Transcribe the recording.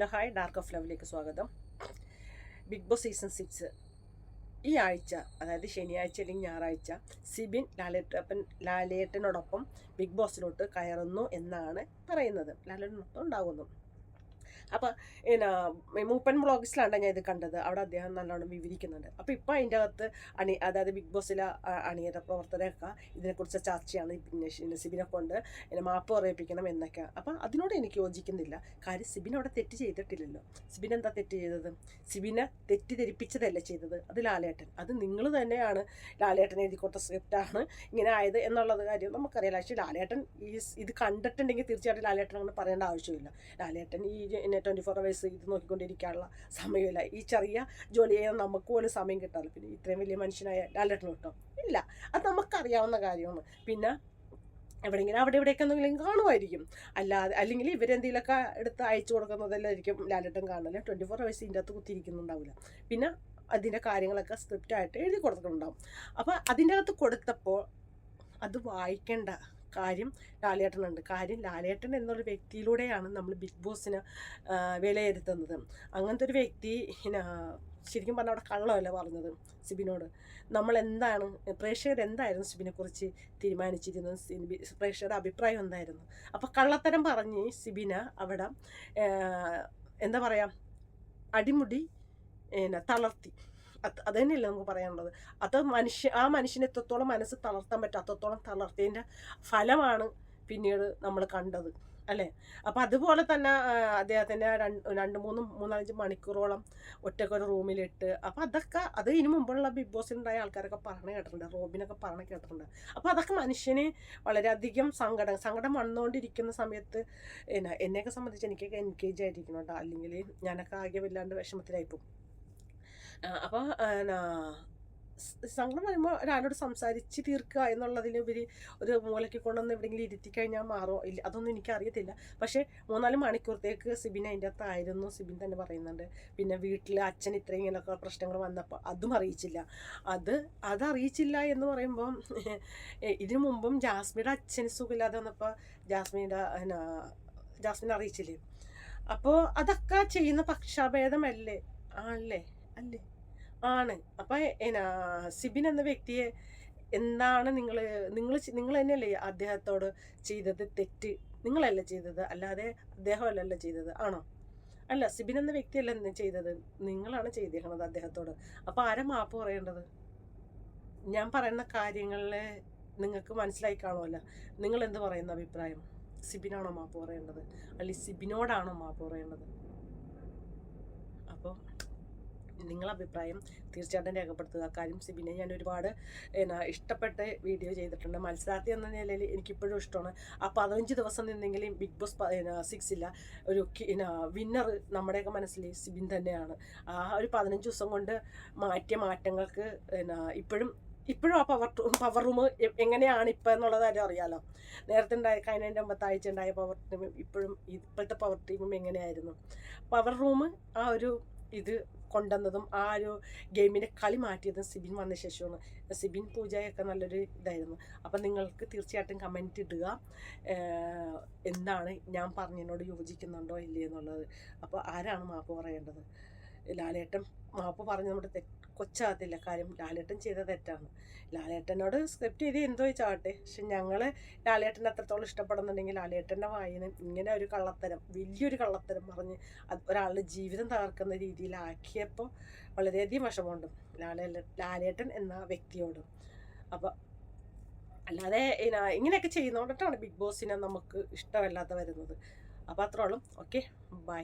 Hello hi dark of ലവിലേക്ക് സ്വാഗതം. Big boss season six ഈ ആഴ്ച അതായത് ശനിയാഴ്ച അല്ലെങ്കിൽ ഞായറാഴ്ച സിബിൻ ലാലേട്ടപ്പൻ ലാലേട്ടനോടൊപ്പം ബിഗ് ബോസിലോട്ട് കയറുന്നു എന്നാണ് പറയുന്നത്. ലാലേട്ടനൊപ്പം ഉണ്ടാകുന്നു. അപ്പോൾ പിന്നെ മൂപ്പൻ ബ്ലോഗ്സിലാണ് ഞാൻ ഇത് കണ്ടത്. അവിടെ അദ്ദേഹം നല്ലോണം വിവരിക്കുന്നുണ്ട്. അപ്പോൾ ഇപ്പോൾ അതിന്റെ അകത്ത് അണി അതായത് ബിഗ് ബോസിലെ അണിയത പ്രവർത്തകരൊക്കെ ഇതിനെക്കുറിച്ച് ചർച്ചയാണ് പിന്നെ സിബിനെ കൊണ്ട് എന്നെ മാപ്പ് പറയിപ്പിക്കണം എന്നൊക്കെ. അപ്പോൾ അതിനോട് എനിക്ക് യോജിക്കുന്നില്ല. കാര്യം സിബിൻ അവിടെ തെറ്റ് ചെയ്തിട്ടില്ലല്ലോ. സിബിൻ എന്താ തെറ്റ് ചെയ്തത്? സിബിനെ തെറ്റിദ്ധരിപ്പിച്ചതല്ല ചെയ്തത്? അത് ലാലേട്ടൻ. അത് നിങ്ങൾ തന്നെയാണ് ലാലേട്ടൻ എഴുതി കൊടുത്ത സ്ക്രിപ്റ്റാണ് ഇങ്ങനെ ആയത് എന്നുള്ളത് കാര്യം നമുക്കറിയാം പക്ഷേ ലാലേട്ടൻ ഈ ഇത് കണ്ടിട്ടുണ്ടെങ്കിൽ തീർച്ചയായിട്ടും ലാലേട്ടൻ അങ്ങനെ പറയേണ്ട ആവശ്യമില്ല. ലാലേട്ടൻ ഈ ട്വന്റി ഫോർ അവേഴ്സ് ഇത് നോക്കിക്കൊണ്ടിരിക്കാനുള്ള സമയമില്ല. ഈ ചെറിയ ജോലി ചെയ്യാൻ നമുക്ക് പോലും സമയം കിട്ടാറില്ല. പിന്നെ ഇത്രയും വലിയ മനുഷ്യനായ ലാലേട്ടൻ കിട്ടും ഇല്ല. അത് നമുക്കറിയാവുന്ന കാര്യമാണ്. പിന്നെ എവിടെയെങ്കിലും അവിടെ ഇവിടെയൊക്കെ എന്തെങ്കിലും കാണുമായിരിക്കും. അല്ലാതെ അല്ലെങ്കിൽ ഇവരെന്തെങ്കിലുമൊക്കെ എടുത്ത് അയച്ചു കൊടുക്കുന്നതല്ലായിരിക്കും ലാലേട്ടൻ കാണൽ ട്വന്റി ഫോർ അവേഴ്സ് ഇതിന്റെ അകത്ത് കുത്തിയിരിക്കുന്നുണ്ടാവില്ല. പിന്നെ അതിന്റെ കാര്യങ്ങളൊക്കെ സ്ക്രിപ്റ്റായിട്ട് എഴുതി കൊടുത്തിട്ടുണ്ടാവും. അപ്പോൾ അതിന്റെ അകത്ത് കൊടുത്തപ്പോൾ അത് വായിക്കേണ്ട. കാര്യം ലാലേട്ടനുണ്ട്. കാര്യം ലാലേട്ടൻ എന്നൊരു വ്യക്തിയിലൂടെയാണ് നമ്മൾ ബിഗ് ബോസിന് വിലയിരുത്തുന്നത്. അങ്ങനത്തെ ഒരു വ്യക്തി ശരിക്കും പറഞ്ഞാൽ അവിടെ കള്ളമല്ല പറഞ്ഞത് സിബിനോട്. നമ്മൾ എന്താണ് പ്രേക്ഷകർ എന്തായിരുന്നു സിബിനെക്കുറിച്ച് തീരുമാനിച്ചിരുന്നത്? സിബി പ്രേക്ഷകരുടെ അഭിപ്രായം എന്തായിരുന്നു? അപ്പോൾ കള്ളത്തരം പറഞ്ഞ് സിബിന അവിടെ എന്താ പറയുക അടിമുടി തളർത്തി. അത് തന്നെയല്ലേ നമുക്ക് പറയാനുള്ളത്. അത് മനുഷ്യ ആ മനുഷ്യനെ എത്രത്തോളം മനസ്സ് തളർത്താൻ പറ്റും അത്രത്തോളം തളർത്തിയതിന്റെ ഫലമാണ് പിന്നീട് നമ്മൾ കണ്ടത് അല്ലേ? അപ്പം അതുപോലെ തന്നെ അദ്ദേഹത്തിന്റെ രണ്ട് രണ്ട് മൂന്ന് മൂന്നാലഞ്ച് മണിക്കൂറോളം ഒറ്റക്കൊരു റൂമിലിട്ട് അപ്പം അതൊക്കെ അത് ഇതിനു മുമ്പുള്ള ബിഗ് ബോസിലുണ്ടായ ആൾക്കാരൊക്കെ പറഞ്ഞു കേട്ടിട്ടുണ്ട് റോബിനൊക്കെ പറഞ്ഞു കേട്ടിട്ടുണ്ട്. അപ്പോൾ അതൊക്കെ മനുഷ്യന് വളരെയധികം സങ്കടം സങ്കടം വന്നുകൊണ്ടിരിക്കുന്ന സമയത്ത് എന്നാ എന്നെയൊക്കെ സംബന്ധിച്ച് എനിക്കൊക്കെ എൻഗേജ് ആയിരിക്കണം അല്ലെങ്കിൽ ഞാനൊക്കെ ആകെ വല്ലാണ്ട് വിഷമത്തിലായിപ്പോവും അപ്പോൾ സങ്കടം വരുമ്പോൾ ഒരാളോട് സംസാരിച്ച് തീർക്കുക എന്നുള്ളതിലുപരി ഒരു മൂലയ്ക്ക് കൊണ്ടുവന്ന് എവിടെയെങ്കിലും ഇരുത്തി കഴിഞ്ഞാൽ മാറോ? ഇല്ല അതൊന്നും എനിക്കറിയത്തില്ല പക്ഷേ മൂന്നാൽ മണിക്കൂറത്തേക്ക് സിബിൻ അതിന്റെ അകത്തായിരുന്നു സിബിൻ തന്നെ പറയുന്നുണ്ട്. പിന്നെ വീട്ടിൽ അച്ഛൻ ഇത്രയെങ്കിലൊക്കെ പ്രശ്നങ്ങൾ വന്നപ്പോൾ അതും അറിയിച്ചില്ല. അത് അതറിയിച്ചില്ല എന്ന് പറയുമ്പം ഇതിനു മുമ്പും ജാസ്മിയുടെ അച്ഛന് സുഖമില്ലാതെ വന്നപ്പോൾ ജാസ്മിന്റെ എന്നാ ജാസ്മിൻ അറിയിച്ചില്ലേ? അപ്പോൾ അതൊക്കെ ചെയ്യുന്ന പക്ഷാഭേദമല്ലേ? ആണല്ലേ? അല്ലേ? ആണ്. അപ്പം എന്നാ സിബിൻ എന്ന വ്യക്തിയെ എന്താണ് നിങ്ങൾ നിങ്ങൾ നിങ്ങൾ തന്നെയല്ലേ അദ്ദേഹത്തോട് ചെയ്തത് തെറ്റ്? നിങ്ങളല്ല ചെയ്തത്? അല്ലാതെ അദ്ദേഹമല്ലല്ലോ ചെയ്തത്. ആണോ? അല്ല സിബിൻ എന്ന വ്യക്തിയല്ല ഇന്ന് ചെയ്തത്? നിങ്ങളാണ് ചെയ്തിരിക്കുന്നത് അദ്ദേഹത്തോട്. അപ്പോൾ ആരാ മാപ്പ് പറയേണ്ടത്? ഞാൻ പറയുന്ന കാര്യങ്ങളെ നിങ്ങൾക്ക് മനസ്സിലായി കാണുമല്ലോ. നിങ്ങൾ എന്ത് പറയുന്ന അഭിപ്രായം? സിബിനാണോ മാപ്പ് പറയേണ്ടത്? അല്ലെങ്കിൽ സിബിനോടാണോ മാപ്പ് പറയേണ്ടത്? അപ്പോൾ നിങ്ങളെ അഭിപ്രായം തീർച്ചയായിട്ടും രേഖപ്പെടുത്തുക. കാര്യം സിബിനെ ഞാൻ ഒരുപാട് എന്നാ ഇഷ്ടപ്പെട്ട് വീഡിയോ ചെയ്തിട്ടുണ്ട്. മത്സരാർത്ഥി എന്ന നിലയിൽ എനിക്കിപ്പോഴും ഇഷ്ടമാണ്. ആ പതിനഞ്ച് ദിവസം നിന്നെങ്കിലും ബിഗ് ബോസ് സിക്സില്ല ഒരു വിന്നർ നമ്മുടെയൊക്കെ മനസ്സിൽ സിബിൻ തന്നെയാണ്. ആ ഒരു പതിനഞ്ച് ദിവസം കൊണ്ട് മാറ്റിയ മാറ്റങ്ങൾക്ക് എന്നാ ഇപ്പോഴും ഇപ്പോഴും ആ പവർ പവർ റൂം എങ്ങനെയാണ് ഇപ്പം എന്നുള്ളത് കാര്യം അറിയാലോ. നേരത്തെ ഉണ്ടായ കഴിഞ്ഞതിന്റെ മുമ്പത്തെ ആഴ്ച ഉണ്ടായ പവർ ടീമും ഇപ്പോഴും ഇപ്പോഴത്തെ പവർ ടീമും എങ്ങനെയായിരുന്നു. പവർ റൂം ആ ഒരു ഇത് കൊണ്ടുവന്നതും ആ ഒരു ഗെയിമിന്റെ കളി മാറ്റിയതും സിബിൻ വന്ന ശേഷമാണ്. സിബിൻ പൂജയൊക്കെ നല്ലൊരു ഇതായിരുന്നു. അപ്പം നിങ്ങൾക്ക് തീർച്ചയായിട്ടും കമന്റ് ഇടുക. എന്താണ് ഞാൻ പറഞ്ഞതിനോട് യോജിക്കുന്നുണ്ടോ ഇല്ലേ എന്നുള്ളത്. അപ്പോൾ ആരാണ് മാപ്പ് പറയേണ്ടത്? ലാലേട്ടൻ മാപ്പ് പറഞ്ഞ് നമ്മുടെ തെ കൊച്ചാകത്തില്ല. കാര്യം ലാലേട്ടൻ ചെയ്ത തെറ്റാണ് ലാലേട്ടനോട് സ്ക്രിപ്റ്റ് ചെയ്ത് എന്തോ ചാട്ടെ പക്ഷെ ഞങ്ങൾ ലാലേട്ടനെ അത്രത്തോളം ഇഷ്ടപ്പെടുന്നുണ്ടെങ്കിൽ ലാലേട്ടന്റെ വായന ഇങ്ങനെ ഒരു കള്ളത്തരം വലിയൊരു കള്ളത്തരം പറഞ്ഞ് അത് ഒരാളുടെ ജീവിതം തകർക്കുന്ന രീതിയിലാക്കിയപ്പോൾ വളരെയധികം വിഷമമുണ്ട് ലാലേ ലാലേട്ടൻ എന്ന വ്യക്തിയോട്. അപ്പോൾ അല്ലാതെ ഇങ്ങനെയൊക്കെ ചെയ്യുന്നതുകൊണ്ടിട്ടാണ് ബിഗ് ബോസിനെ നമുക്ക് ഇഷ്ടമല്ലാത്ത വരുന്നത്. അപ്പോൾ അത്രയോളം ഓക്കെ ബൈ.